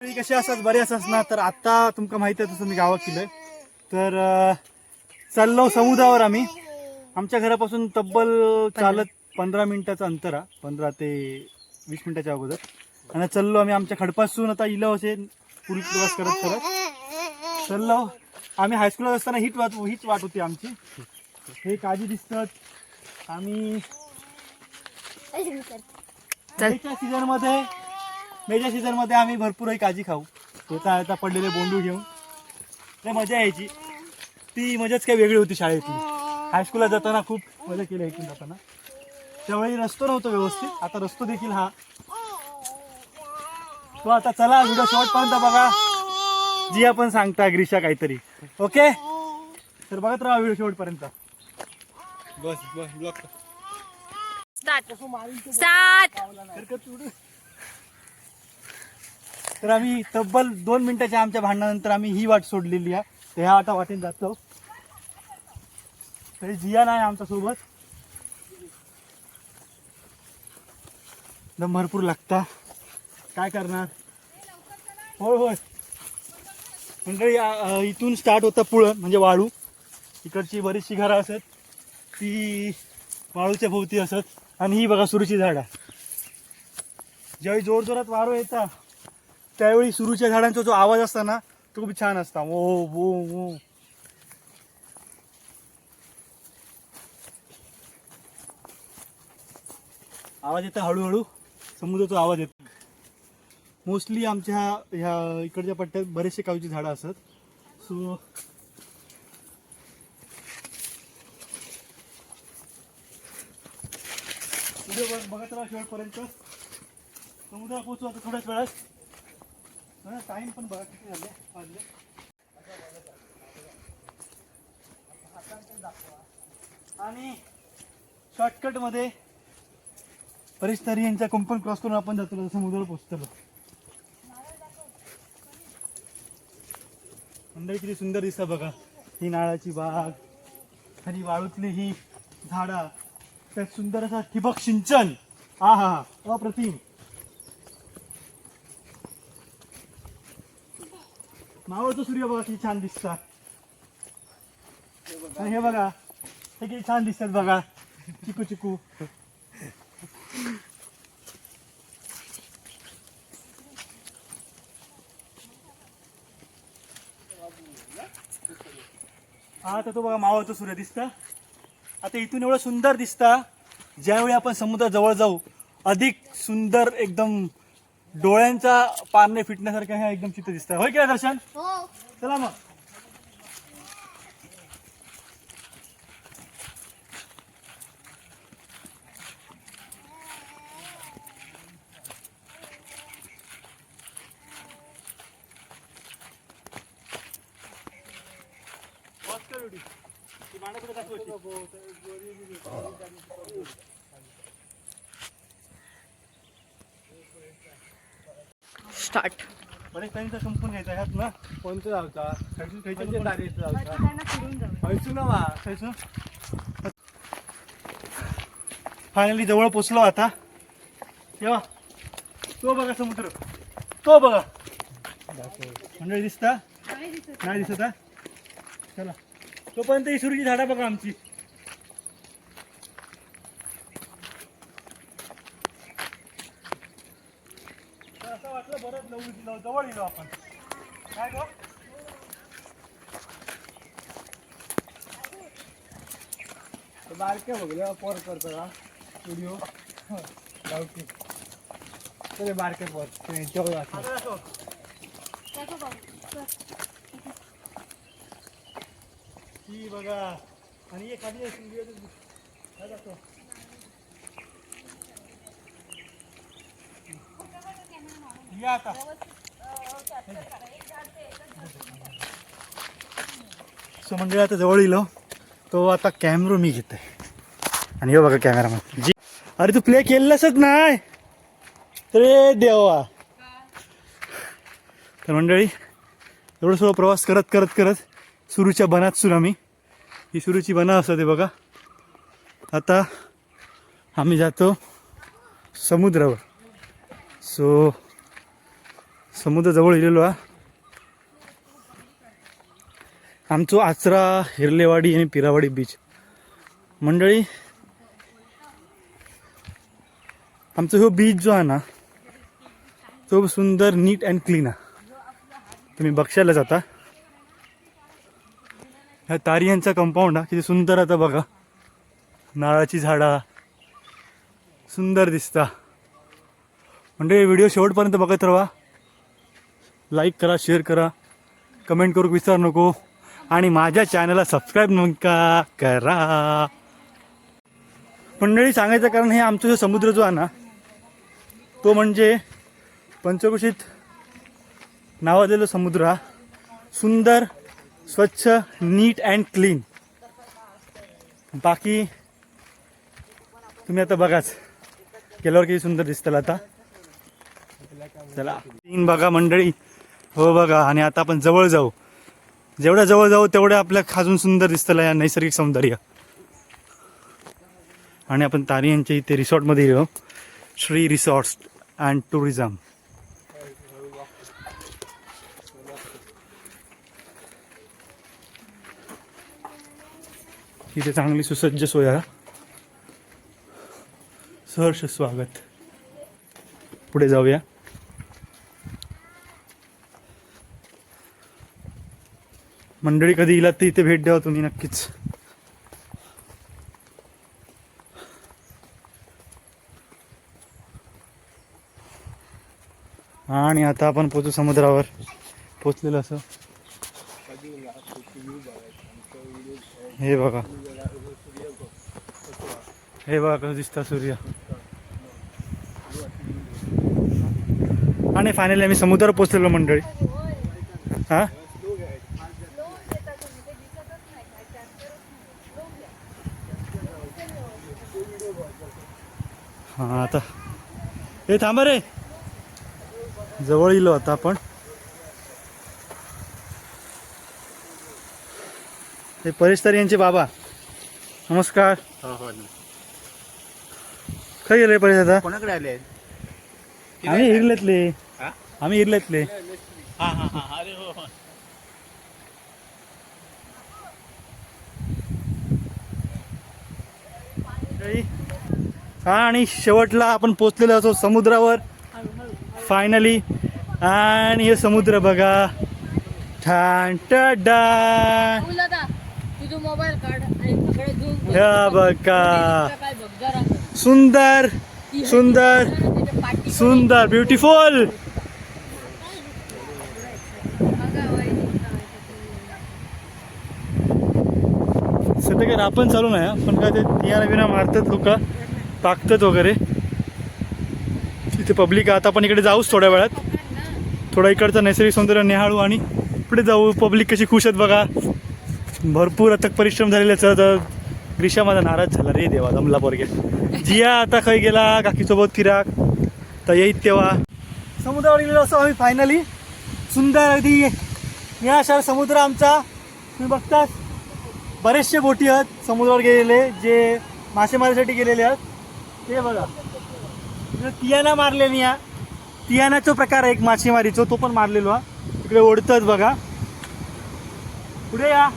तरी कशी असतात बरे असतात ना तर आता तुमका माहिती आहे तसं मी गावात केलंय तर चाललो समुद्रावर आम्ही. आमच्या घरापासून तब्बल चालत पंधरा मिनिटाचं अंतर हा पंधरा ते वीस मिनिटाच्या अगोदर. आणि चाललो आम्ही आमच्या खडपासून. आता इलो असे पुरी प्रवास करत करत. चाललो. आम्ही हायस्कूलात असताना हीच वाट हीच वाट होती आमची. हे काजी दिसतात. आम्ही मेच्या सीझनमध्ये मेच्या सीझनमध्ये आम्ही भरपूर ही काजी खाऊ. येता येता पडलेले बोंडू घेऊन. ते मजा यायची. ती मजाच काही वेगळी होती शाळेतली. हायस्कूलला जाताना खूप मजा केली ऐकून जाताना. त्यावेळी रस्तो नव्हतो व्यवस्थित. आता रस्तो देखील हा. तो आता चला व्हिडिओ शेवटपर्यंत बघा. जी आपण सांगता ग्रीषा काहीतरी. ओके तर बघत राहा व्हिडिओ शेवटपर्यंत बस बस ब्लॉक स्टार्ट तर आम्ही तब्बल दोन मिनिटाच्या आमच्या भांडणानंतर आम्ही ही वाट सोडलेली आहे. तर ह्या वाटा वाटेन जातो. तरी जिया नाही आमच्यासोबत. दम भरपूर लागता. काय करणार? होय होय. मंडळी इथून स्टार्ट होतं पुळण म्हणजे वाळू. इकडची बरीचशी घरं असत. ती वाळूच्या भोवती असत. आणि ही बघा सुरूची झाडं. ज्यावेळी जोर जोरात वारो येता त्यावेळी सुरूच्या झाडांचा जो आवाज असता ना तो खूप छान असता. ओ वो ओ आवाज येतो हळूहळू? समुद्राचा आवाज येतो मोस्टली आमच्या ह्या इकडच्या पट्ट्यात बरेचसे काजूची झाडं असतात. सो व्हिडिओ बघत राहा शेवटपर्यंत. समुद्रात पोहोचू आता थोड्याच वेळात. टाइम पण बघा किती झाले वाजले. आणि शॉर्टकटमध्ये बरेच तरी यांच्या कुंपण क्रॉस करून आपण जातो समुद्रावर पोहोचतो मंडळी किती सुंदर दिसतं बघा. ही नाळाची बाग आणि वाळूतली ही झाडा त्यात सुंदर असा ठिबक सिंचन. हा हा हा अप्रतिम. मावळतो सूर्य बघा किती छान दिसतात. आणि हे बघा हे किती छान दिसतात बघा. चिकू चिकू. हा आता तो बघा मावळतो सूर्य दिसता. आता इथून एवढं सुंदर दिसता. ज्यावेळी आपण समुद्राजवळ जाऊ अधिक सुंदर एकदम डोळ्यांचा पारणे फिटण्यासारखं हे एकदम चित्र दिसतं होय की दर्शन? चला मग. संपून घ्यायचा ह्यात ना. कोणतं ना फायनली जवळ पोचलो आता. तेव्हा तो बघा समुद्र. तो बघा. मंडळी दिसता? नाही दिसत? चला. तोपर्यंत ही सुरूची झाडा बघा आमची तर असं वाटलं बरंच लवकर दिलं जवळ येलो आपण काय गो बारके बघले पोर करतो का व्हिडिओ गावठी तरी बारके पोर तेव्हा आता ती बघा। आणि एखादी खाली काय जातो या आता. सो मंडळी आता जवळ येलो हो. तो आता कॅमेरा मी घेतोय. आणि हे बघा कॅमेरामॅन जी अरे तू प्ले केलेलंसच नाही रे देवा. तर मंडळी एवढं सगळं प्रवास करत करत करत सुरूच्या बनात सुरू आम्ही ही सुरूची बना असते बघा. आता आम्ही जातो समुद्रावर. सो समुद्र जवळ इलेलो हा. आमचो आचरा हिरलेवाडी आणि पिरावाडी बीच मंडळी आमचा ह्यो बीच जो आहे ना तो सुंदर नीट अँड क्लीन आहे. तुम्ही बक्षायला जाता ह्या तारियांचा कंपाऊंड हा किती सुंदर आता बघा. नारळाची झाडा. सुंदर दिसता. म्हणजे व्हिडिओ शेवटपर्यंत बघत राहा. लाईक करा शेअर करा. कमेंट करू विचार नको. आणि माझ्या चॅनलला सबस्क्राईब नका करा. मंडळी सांगायचं कारण हे आमचा जो समुद्र जो आहे ना तो म्हणजे पंचकुशीत नावाजलेला समुद्र हा. सुंदर स्वच्छ नीट अँड क्लीन. बाकी तुम्ही आता बघाच. गेल्यावर किती सुंदर दिसतं आता. चला. तीन बघा मंडळी. हो बघा आणि आता आपण जवळ जाऊ. जेवढ्या जवळ जाऊ तेवढ्या आपल्या खाजून सुंदर दिसतं या नैसर्गिक सौंदर्य. आणि आपण तारी यांच्या इथे रिसॉर्टमध्ये येऊ. Shri resorts and tourism. इथे चांगली सुसज्ज सोया. सहर्ष स्वागत. पुढे जाऊया. मंडळी कधी इलात तर इथे भेट द्यावा तुम्ही नक्कीच. आणि आता आपण पोचू समुद्रावर. पोचलेलं असं. हे बघा. हे बघा कसं दिसता सूर्य. आणि फायनली आम्ही समुद्रावर पोचलेलो मंडळी. हा? हा आता. हे थांबा रे. जवळ इलो आता आपण. हे परेश तर यांचे बाबा. नमस्कार. काय गेले परेश दादा? कोणाकडे आले? आम्ही इरलेतले हा? आम्ही इरलेतले हा आणि शेवटला आपण पोचलेलो असो समुद्रावर. फायनली आणि हे समुद्र बघा. ठाण झूम ह्या बघा. काय सुंदर सुंदर सुंदर ब्युटिफुल सध्या काही रापण चालू नाही पण काय ते तिया बिना मारतात लोक. टाकतात वगैरे. तिथे पब्लिक आता आपण इकडे जाऊच थोड्या वेळात. थोडा इकडचं नैसर्गिक सौंदर्य निहाळू आणि पुढे जाऊ. पब्लिक कशी खुश आहेत बघा. भरपूर अथक परिश्रम झालेले आहेत. तर ग्रीषा माझा नाराज झाला रे देवा जमला पोरगे. जिया आता खय गेला काकीसोबत फिराक. तर येईत तेव्हा. समुद्रावर गेलेलो असं आम्ही फायनली सुंदर अगदी निळाशार समुद्र आमचा. तुम्ही बघताच. बरेचसे बोटी आहेत समुद्रावर गेलेले जे मासेमारीसाठी गेलेले आहेत. ते बघा. तिकडे तियाना मारलेली या तियानाचा प्रकार आहे एक मासेमारीचो तो पण मारलेलो हा. इकडे ओढतच बघा. पुढे या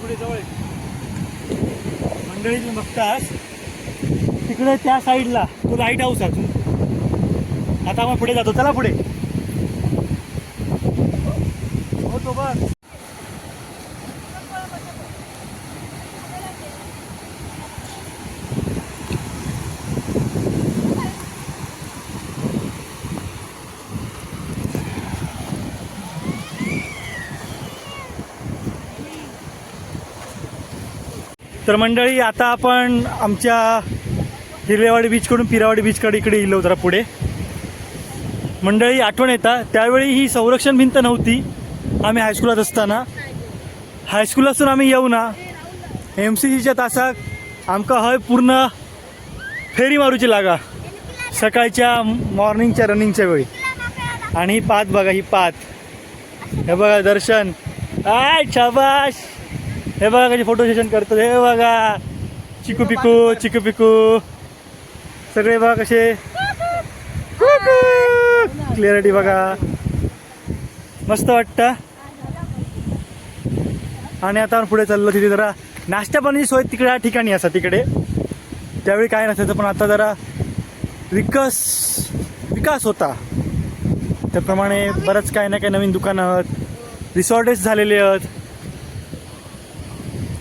पुढे जवळ आहे. मंडळी तुम्ही बघतास? तिकडे त्या साईडला तो लाइट हाऊस आहे अजून. आता आपण पुढे जातो. चला पुढे हो तो बघ तर मंडळी आता आपण आमच्या हिरवेवाडी बीचकडून पिरावाडी बीचकडे इकडे येलो जरा पुढे. मंडळी आठवण येतात त्यावेळी ही संरक्षण भिंत नव्हती. आम्ही हायस्कूलात असताना. हायस्कूल असून आम्ही येऊ ना. एम सी जीच्या तासाक आमकां हय पूर्ण फेरी मारूची लागा. सकाळच्या मॉर्निंगच्या रनिंगच्या वेळी. आणि ही पात बघा ही पात. हे बघा दर्शन. आय शाबाश हे बघा कधी फोटो सेशन करतो हे बघा. चिकू पिकू चिकू पिकू. सगळे बघा कसे. क्लिअरिटी बघा. मस्त वाटतं. आणि आता आपण पुढे चाललो तिथे जरा नाश्ता पाण्याची सोय तिकडे या ठिकाणी असा तिकडे. त्यावेळी काय नसायचं पण आता जरा विकास विकास होता. त्याप्रमाणे बरंच काही ना काही नवीन दुकानं आहेत. रिसॉर्टेस झालेले आहेत.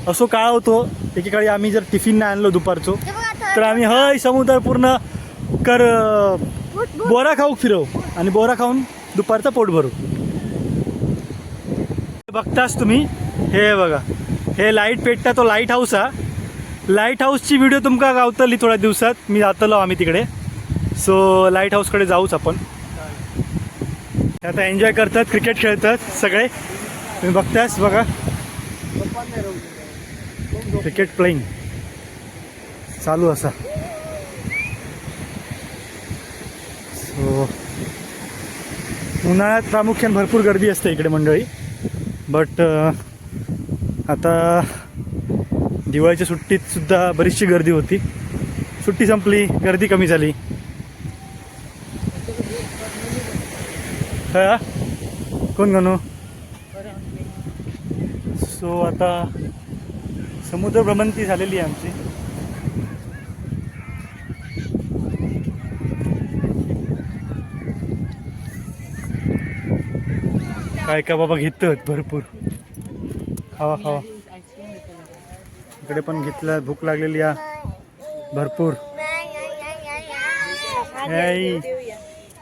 असो काळ होतो. एकेकाळी आम्ही जर टिफिन नाही आणलो दुपारचो तर आम्ही हय समुद्र पूर्ण कर बोरा खाऊ फिरव आणि बोरा खाऊन दुपारचं पोट भरू. बघताच तुम्ही हे बघा हे लाइट पेटता तो लाइट हाऊस हा. लाइट हाऊसची व्हिडिओ तुमका गावतली थोड्या दिवसात मी जातलो आम्ही तिकडे. सो लाइट हाऊसकडे जाऊच आपण. आता एन्जॉय करतात क्रिकेट खेळतात सगळे. तुम्ही बघतायच बघा. क्रिकेट प्लेईंग चालू असा. सो उन्हाळ्यात प्रामुख्याने भरपूर गर्दी असते इकडे मंडळी. बट आता दिवाळीच्या सुट्टीत सुद्धा बरीचशी गर्दी होती. सुट्टी संपली गर्दी कमी झाली. हा? कोण गणू? सो आता समुद्र भ्रमंती झालेली आहे आमची. काय का बाबा घेतात भरपूर. खावा खावा. इकडे पण घेतलं भूक लागलेली आहे. भरपूर.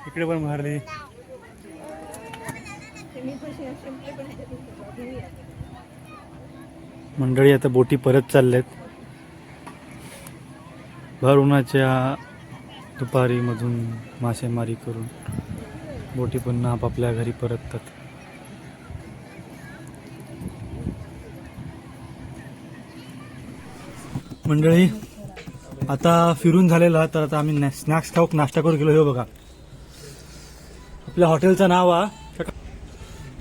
इकडे पण मारली. मंडळी आता बोटी परत चालल्यात. भर उन्हाच्या दुपारीमधून मासेमारी करून बोटी पुन्हा आपापल्या घरी परततात. मंडळी आता फिरून झालेला तर आता आम्ही स्नॅक्स खाऊक नाश्ता करून गेलो. हे बघा. आपल्या हॉटेलचं नाव आ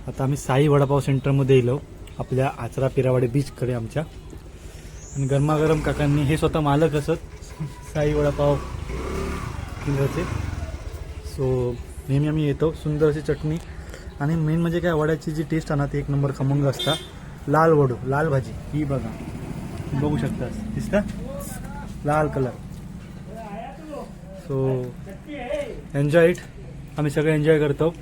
आता आम्ही साई वडापाव सेंटरमध्ये येलो आपल्या आचरा पिरावाडी बीचकडे आमच्या. आणि गरमागरम काकांनी हे स्वतः मालक असत. साई वडापाव किल्ल्याचे सो नेहमी आम्ही येतो. सुंदर अशी चटणी. आणि मेन म्हणजे काय वड्याची जी टेस्ट आहे ना ती एक नंबर खमंग असता. लाल वडू लाल भाजी. ही बघा. बघू शकता. दिसता? लाल कलर सो एन्जॉय इट आम्ही सगळे एन्जॉय करतो.